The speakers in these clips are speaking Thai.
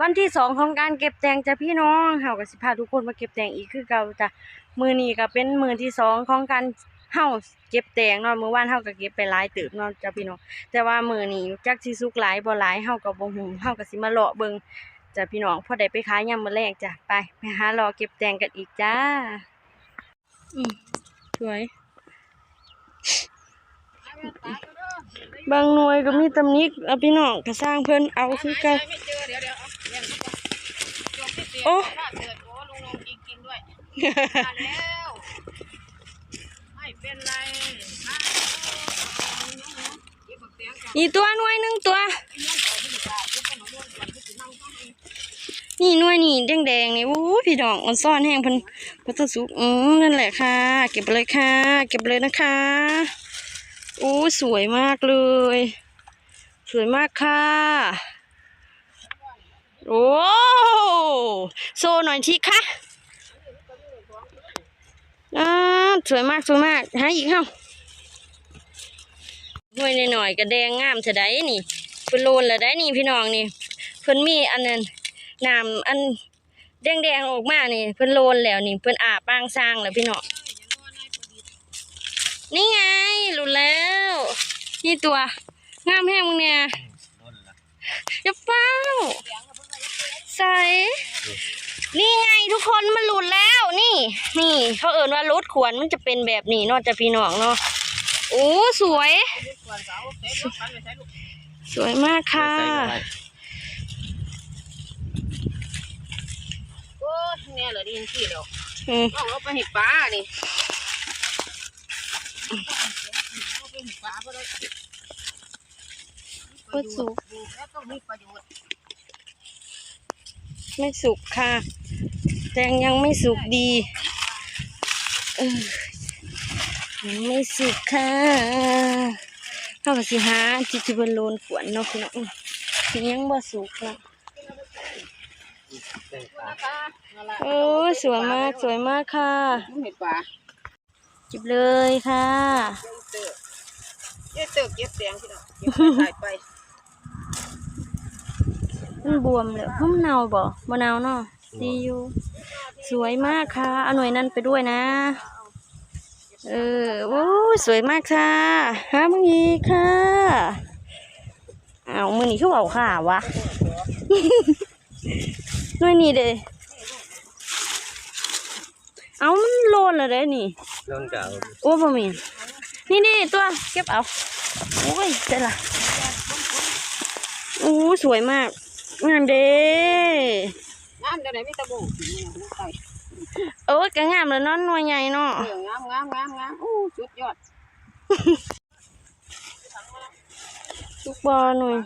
วันที่สองของการเก็บแตงจ้ะพี่น้องเฮาก็สิพาทุกคนมาเก็บแตงอีกคือเก่าจ้ะมือนี้ก็เป็นมือที่สองของการเฮาเก็บแตงเนาะมื้อวานเฮาก็เก็บไปหลายติบเนาะจ้ะพี่น้องแต่ว่ามือนี้จักสิสุกหลายบ่หลายเฮาก็บ่ฮู้เฮาก็สิมาเลาะเบิ่งจ้ะพี่น้องพอได้ไปขายยามมื้อแรกจ้ะไปไปหารอเก็บแตงกันอีกจ้าอืมสวยบางหน่วยก็มีตำหนิเอาพี่น้องก็สร้างเพิ่นเอาคือกันเอาเลี้ยงเขาก่อน โอ้ถ้าเกิดโอ้ลุงลงกินกินด้วยมาแล้วไม่เป็นไรมาเก็บบักเตียงก่อนนี่ตัวหน่วยหนึ่งตัวเลี้ยงต่อไม่ได้จ้าเก็บขนมด้วยก่อนที่สินั่งข้างในนี่หน่วยนี่แดงๆนี่โอ้ยพี่น้องมันซ่อนแห้งเพิ่นเพิ่นต้องสุกอืมนั่นแหละค่ะ เก็บไปเลยค่ะ เก็บไปเลยนะคะโอ้ยสวยมากเลย สวยมากค่ะ โอ้โซหน่อยทีค่ะอ่าสวยมากสวยมากหาอีกเฮ้าหน่วยหน่อยๆก็แดงงามเฉยได้นี่เพิ่นโลนแล้วได้นี่พี่น้องนี่เพิ่นมีอันนั้นน้ำอันแดงๆออกมานี่เพิ่นโลนแล้วนี่เพิ่นอาบปางสร้างแล้วพี่น้องนี่ไงหลุดแล้ว นี่ตัวงามแห้งมึงเนี่ยอย่าเฝ้า ใส่นี่ไงทุกคนมันหลุดแล้วนี่ นี่เขาเอ่นว่ารถขวนมันจะเป็นแบบนี้เนอกจากพี่น้องเนาะโอ้สวยส่วนเสาเสร็จลูกปันไปใช้ลูกสวยมากค่ะโอ้ยแน่เหรอดีนที่เดียวอืมต้องเอาไปเห็ดปลานี่เอาไปเห็ดปลาเพราะได้ก็สุกดูแล้วต้องมีประโยชน์ ไม่สุกค่ะ แตงยังไม่สุกดีออยังไม่สุกค่ะเข้ากับสิหาจิจิบนโลนขวนเนาะพี่น้องสิยังบ่สุกนะนะคะนั่นแหละโอ้สวยมากสวยมากค่ะจิบเลยค่ะเยอะเติบเย็บเตียงที่เราเก็บไป มันบวมเลยเพราะมันเน่าบ่บ่เน่าเนาะดีอยู่สวยมากค่ะเอาหน่วยนั้นไปด้วยนะ เออโอ้ยสวยมากค่ะหามึงอีกค่ะเอามือนี้เขาเอาข่าวะหน่วยนี้เด้เอามันโลนเลยเด้นี่โดนเก่าโอ้บ่มีนี่นี่ตัวเก็บเอาโอ้ยเจ๊ละโอ้สวยมาก งามเด้งามเดี๋ยวไหนมีตะบูสีเนี่ยหัวไก่โอ้ยก็งามแล้วเนอนหน่วยใหญ่เนาะเอองามงามงามงามอู้สุดยอดลูกบอลหน่อย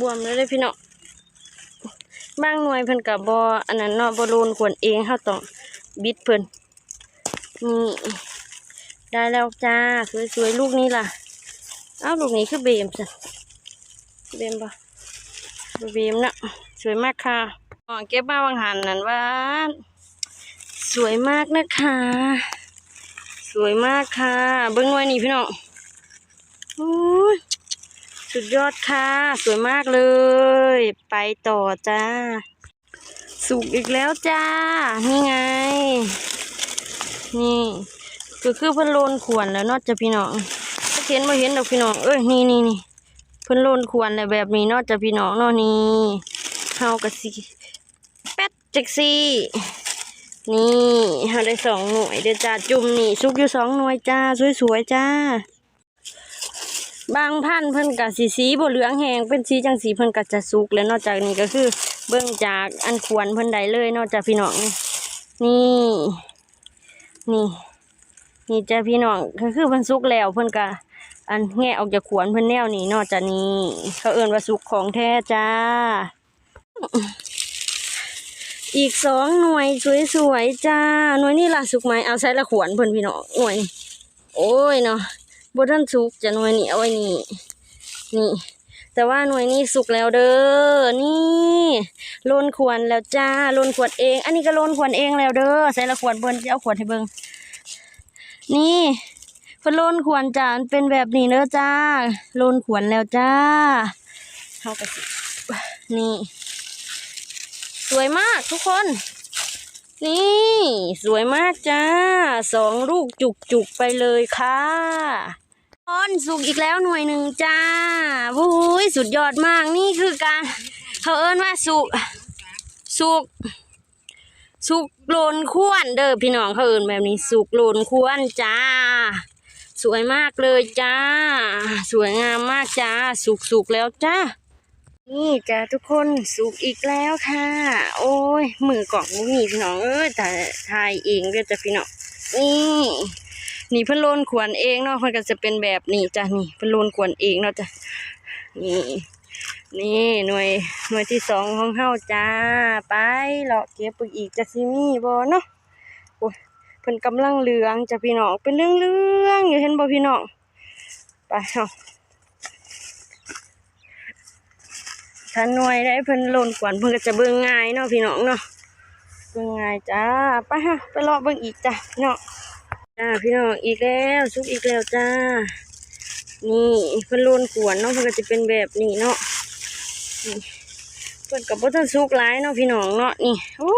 บวมเลยเลยพี่เนาะบางหน่วยเพิ่นกับบออันนั้นเนาะบอลูนขวนเองเฮาต้องบิดเพิ่น นี่ได้แล้วจ้า สวยๆ ลูกนี้ล่ะ เอ้าลูกนี้คือเบมจ้ะเบมปะเบมนะสวยมากค่ะอ๋อเก็บมาวังหันนั่นว่าสวยมากนะคะ สวยมากค่ะ เบิ้งหน่วยนี่พี่น้องสุดยอดค่ะ สวยมากเลย ไปต่อจ้า สุกอีกแล้วจ้า นี่ไง นี่ก็คือเพิ่นโลนขวนแล้วนอกจากพี่น้องถ้าเห็นมาเห็นดอกพี่น้องเอ้ยนี่นี่นี่เพิ่นโลนขวนแล้วแบบนี้นอกจากพี่น้องนาะนี่เฮากะสิแป๊ดจักซี่นี่เฮาได้สองหน่วยเดี๋ยวจ้าจุ่มนี่ซุกอยู่สองหน่วยจ้าสวยๆจ้า บางพันเพิ่นกะสีสีบ่เหลืองแหงเป็นสีจังสีเพิ่นกะจะสุกแล้วนอกจากนี้ก็คือ เบิ่งจากอันควรเพิ่นได้เลยนอกจากพี่น้องนี่ นี่นี่จ้าพี่น้องก็คือเพิ่นสุกแล้วเพิ่นกะอันแงะออกจากขวนเพิ่นแนวนี้นอกจากนี้เขาเอิ้นว่าสุกของแท้จ้า อีกสองหน่วยสวยๆจ้าหน่วยนี่ล่ะสุกไหมเอาใช้ละขวนเพิ่นพี่น้องหน่วยนี่โอ้ยเนาะบ่ทันสุกจะหน่วยนี้เอาไว้นี่นี่ แต่ว่าหน่วยนี้สุกแล้วเด้อ นี่โลนขวนแล้วจ้าโลนขวดเอง อันนี้ก็โลนขวดเองแล้วเด้อ ใส่ละขวดเบิ่นจะเอาขวดให้เบิ่งนี่เพิ่นโลนขวนจ้านเป็นแบบนี้เด้อจ้าโลนขวนแล้วจ้าเฮาก็สินี่ สวยมากทุกคน นี่ สวยมากจ้า สองลูกจุกจุกไปเลยค่ะ ตอนสุกอีกแล้วหน่วยหนึ่งจ้าวุ้ยสุดยอดมากนี่คือการเขาเอิ้นว่าสุกสุกสุกโลนควรเด้อพี่น้องเขาเอิ้นแบบนี้สุกโลนควรจ้า สวยมากเลยจ้า สวยงามมากจ้า สุกสุกแล้วจ้า นี่จ้าทุกคนสุกอีกแล้วค่ะ โอ้ยมือกล่องมุกนี่พี่น้องเอ้ยแต่ทายเองเด้อจ้ะพี่น้องนี่ นี่เพิ่นโลนขวนเองเนาะเพิ่นก็จะเป็นแบบนี้จ้ะนี่เพิ่นโลนขวนเองเนาะจ้ะนี่นี่หน่วยหน่วยที่สองของเฮาจ้า ไปเลาะเก็บปึกอีกจะซิมีบ่เนาะโอ้ยเพิ่นกำลังเหลืองจ้ะพี่น้องเป็นเรื่องเรื่องอยู่เห็นบ่พี่น้องไปเฮาถ้าหน่วยได้เพิ่นโลนกวนเพิ่นก็จะเบิ่งง่ายเนาะพี่น้องเนาะเบิ่งง่ายจ้าไปฮะไปเลาะเบิ่งอีกจ้ะพี่น้อง จ้าพี่น้องอีกแล้วสุกอีกแล้วจ้า นี่เพิ่นโลนกวนเนาะเพิ่นก็จะเป็นแบบนี้เนาะเพิ่นกับบ่ทันสุกหลายเนาะพี่น้องเนาะนี่โอ้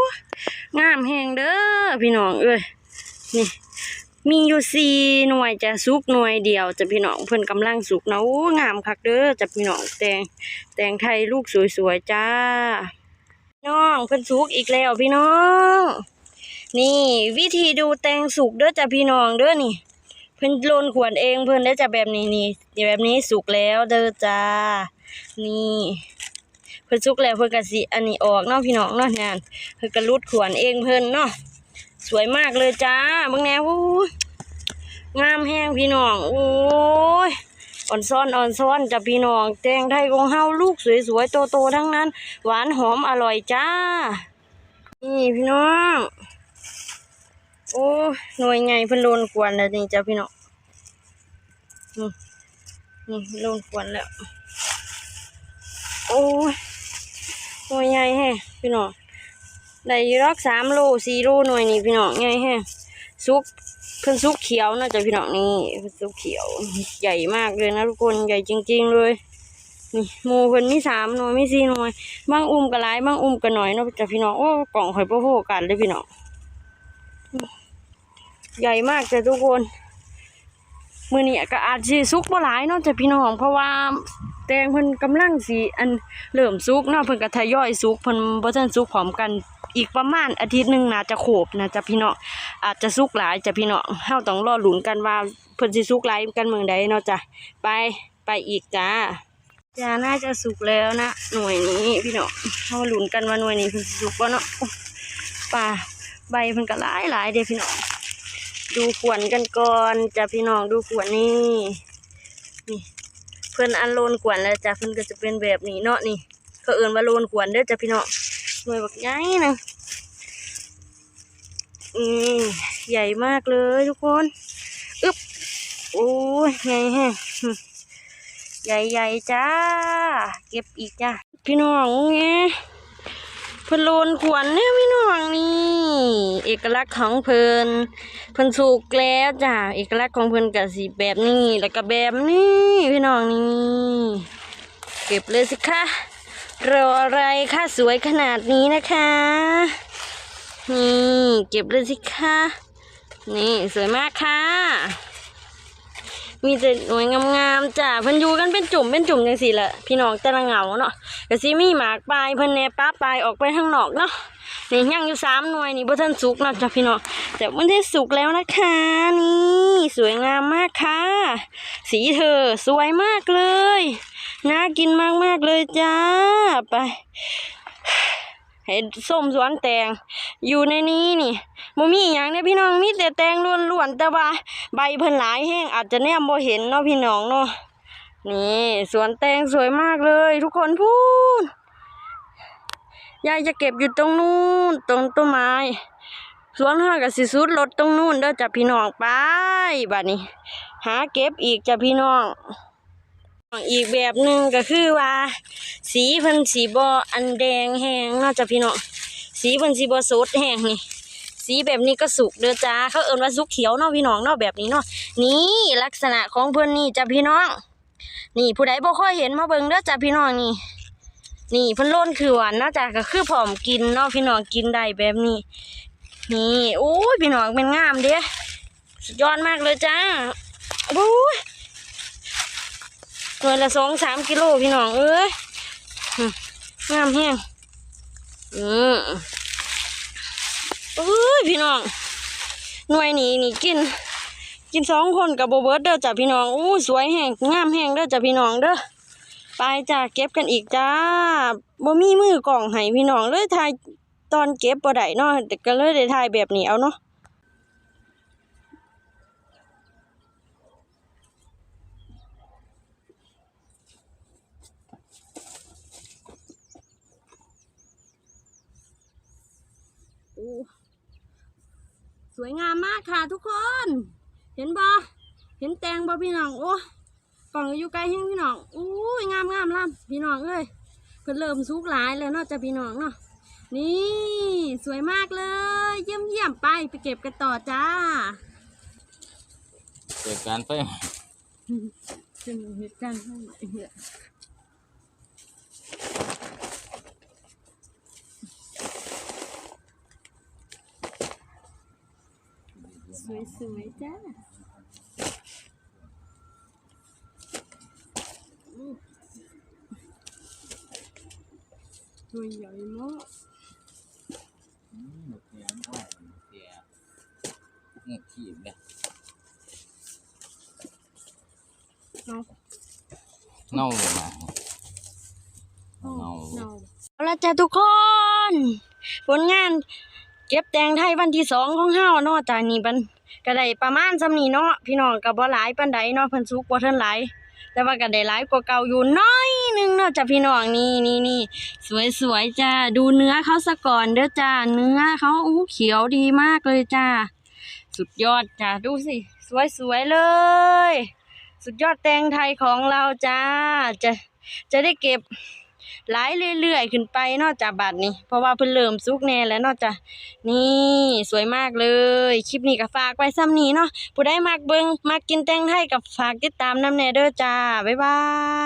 งามแฮงเด้อพี่น้องเอ้ยนี่มีอยู่สี่หน่วยจะสุกหน่วยเดียวจะพี่น้องเพิ่นกำลังสุกเนาะโอ้งามคักเด้อจะพี่น้องแตงแตงไทยลูกสวยๆจ้าน้องเพิ่นสุกอีกแล้วพี่น้อง นี่วิธีดูแตงสุกเด้อจ้ะพี่น้องเด้อนี่ เพิ่นโลนขวนเองเพิ่นได้อจะแบบนี้นี่แบบนี้สุกแล้วเด้อจ้า นี่เพิ่นสุกแล้วเพิ่นก็สิอันนี้ออกเนาะพี่น้องเนาะนั่นเพิ่นก็รุดขวนเองเพิ่นเนาะสวยมากเลยจ้าบิ่งแนวงามแฮงพี่น้องโอ้ยอ่อนซ้อนอ่อนซ้อนจ้ะพี่น้องแตงไทยของเฮาลูกสวยๆโตๆทั้งนั้น หวานหอมอร่อยจ้า นี่พี่น้อง โอ้หน่วยใหญ่เพิ่นโลนขวนแล้วนี่จ้ะพี่น้องนี่นี่โลนขวนแล้ว โอ้หน่วยใหญ่แฮะพี่น้องได้ยูรักสามโลสี่โลหน่วยนี่พี่น้องใหญ่แฮะซุกเพิ่นซุกเขียวนะจ๊ะพี่น้องนี่เพิ่นซุกเขียวใหญ่มากเลยนะทุกคนใหญ่จริง ๆ เลยนี่หมูเพิ่นมีสามหน่วยมีสี่หน่วยบางอุ้มก็หลายบางอุ้มก็น้อยเนาะจ้ะพี่น้องโอ้กล่องข่อยบ่โกันเลยพี่น้อง ใหญ่มากจ้ะทุกคน มือนี้ก็อาจสิสุกบ่หลายเนาะจ้ะพี่น้องเพราะว่าแตงเพิ่นกำลังสิอันเริ่มสุกเนาะเพิ่นก็ทยอยสุกเพิ่นบ่ทันสุกพร้อมกันอีกประมาณอาทิตย์หนึ่งน่าจะโขบนะจะพี่น้องอาจจะสุกหลายจะพี่น้องเฮาต้องรอหลุนกันว่าเพิ่นสิสุกหลายกันเมืองใดเนาะจ้ะไปไปอีกจ้าจ้าน่าจะสุกแล้วนะหน่วยนี้พี่น้องเฮาหลุนกันว่าหน่วยนี้เพิ่นสิสุกบ่เนาะป่าใบเพิ่นก็หลายหลายเด้พี่น้อง ดูขวนกันก่อนจ้ะพี่น้องดูขวนนี่นี่ เพื่อนอันโลนขวนแล้วจ้ะเพื่อนก็จะเป็นแบบนี้เนาะนี่เขาเอื่นว่าโลนขวนเด้อจ้ะพี่น้องหน่วยบักใหญ่นะอืมใหญ่มากเลยทุกคนอึ๊บโอ้ยใหญ่แฮะหึใหญ่ๆจ้า เก็บอีกจ้ะพี่น้องไงเพิ่นโลนขวัญเนี่ยพี่น้องนี่ เอกลักษณ์ของเพิ่นเพิ่นสุกแล้วจ้ะเอกลักษณ์ของเพิ่นก็สิแบบนี้แล้วก็แบบนี้พี่น้องนี่เก็บเลยสิคะรออะไรคะสวยขนาดนี้นะคะนี่เก็บเลยสิคะนี่สวยมากค่ะ มีแต่หน่วยงามๆจ้ะเพิ่นอยู่กันเป็นจุ่มเป็นจุ่มจังซี่แหละพี่น้องแต่ละเหงาเนาะก็สิมีหมากปลายเพิ่นแน่ป้าปลายออกไปข้างนอกเนาะ นี่ยังอยู่สามหน่วยนี่บ่ทันสุกนะจ้ะพี่น้องแต่มันได้สุกแล้วนะคะ นี่สวยงามมากค่ะ สีเธอสวยมากเลยน่ากินมากๆเลยจ้าไปเห็ดส้มสวนแตงอยู่ในนี้นี่บ่มีอย่างเนี่ยพี่น้องมีแต่แตงล้วนๆแต่ว่าใบเพิ่นหลายแห้งอาจจะแนมบ่เห็นเนาะพี่น้องเนาะนี่สวนแตงสวยมากเลย ทุกคนพูด ยายจะเก็บอยู่ตรงนู้นตรงต้นไม้สวนห้ากับสิสุดรถตรงนู้นเด้อจ้ะพี่น้องไปบัดนี้ หาเก็บอีกจ้ะพี่น้องอีกแบบหนึ่งก็คือว่า สีพิ่นสีบออันแดงแห้งเนาจะพี่น้องสีพิ่นสีบอสดแห้งนี่ สีแบบนี้ก็สุกเด้อจ้าเขาเอิ้นว่าสุกเขียวเนาะพี่น้องเนาะแบบนี้เนาะนี่ลักษณะของเพิ่อนนี่จ้ะพี่น้อง นี่ผู้ใดบ่ค่อยเห็นมาเบิ่งเด้อจ้ะพี่น้องนี่ นี่เพิ่นโล่นคือหวานนาะจ้ะก็คือผอมกินนาะพี่น้องกินได้แบบนี้ นี่โอ้ยพี่น้องเป็นงามเด้สุดยอดมากเลยจ้าโอ้ยหน่วยละสองสามกิโลพี่น้องเอ้ยงามแฮงอืมเอ้ยพี่น้องหน่วยนี้นี่กิน กินสองคนกับโบเบิร์ดเด้อจ้ะพี่น้องอู้สวยแห้งงามแห้งเด้อจ้ะพี่น้องเด้อ ไปจ้ะเก็บกันอีกจ้าบ่มีมือกล่องให้พี่น้องเลยถ่ายตอนเก็บบ่ได้เนาะแต่ก็เลยได้ถ่ายแบบนี้เอาเนาะอู้สวยงามมากค่ะทุกคน เห็นบ่เห็นแตงบ่พี่น้องโอ้ ล่องก็อยู่ไกลแห้งพี่น้องอู้ยงามงามล่ำพี่น้องเอ้ยเพิ่นเริ่มสุกหลายแล้วเนาะจ้ะพี่น้องเนาะนี่สวยมากเลย เยี่ยมเยี่ยมไปไปเก็บกันต่อจ้าเกิดการไฟจะมีเหตุการณ์ข้างในเนี่ยสวยๆจ้าอู้ตัว ใหญ่มากหมดเสียงอ้อยเสียเงือกขีบเลยเนาะเน่าเลยมาเน่าเอาละจ้ะทุกคน ผลงาน เก็บแตงไทยวันที่สองของเฮาเนาะจ้ะนี่มันก็ได้ประมาณซำนี้เนาะพี่น้องก็บ่หลายปานใดเนาะเพิ่นสุกบ่ทันหลายแต่ว่าก็ได้หลายกว่าเก่าอยู่น้อยห นึงเนาะจ้ะพี่น้องนี่นี่นี่สวยๆจ้าดูเนื้อเขาซะก่อนเด้อจ้าเนื้อเขาอู้เขียวดีมากเลยจ้าสุดยอดจ้าดูสิ สวยๆเลย สุดยอดแตงไทยของเราจ้า จะจะได้เก็บหลายเรื่อยๆ ขึ้นไปนอกจากบัดนี้เพราะว่าเพิ่นเริ่มสุกแน่แล้วนอกจากนี่สวยมากเลย คลิปนี้ก็ฝากไว้ซ้ำนี้เนาะผู้ใดมักเบิงมักกินแตงไทยกับฝากติดตามน้ำแน่เด้อจ้า บ๊ายบาย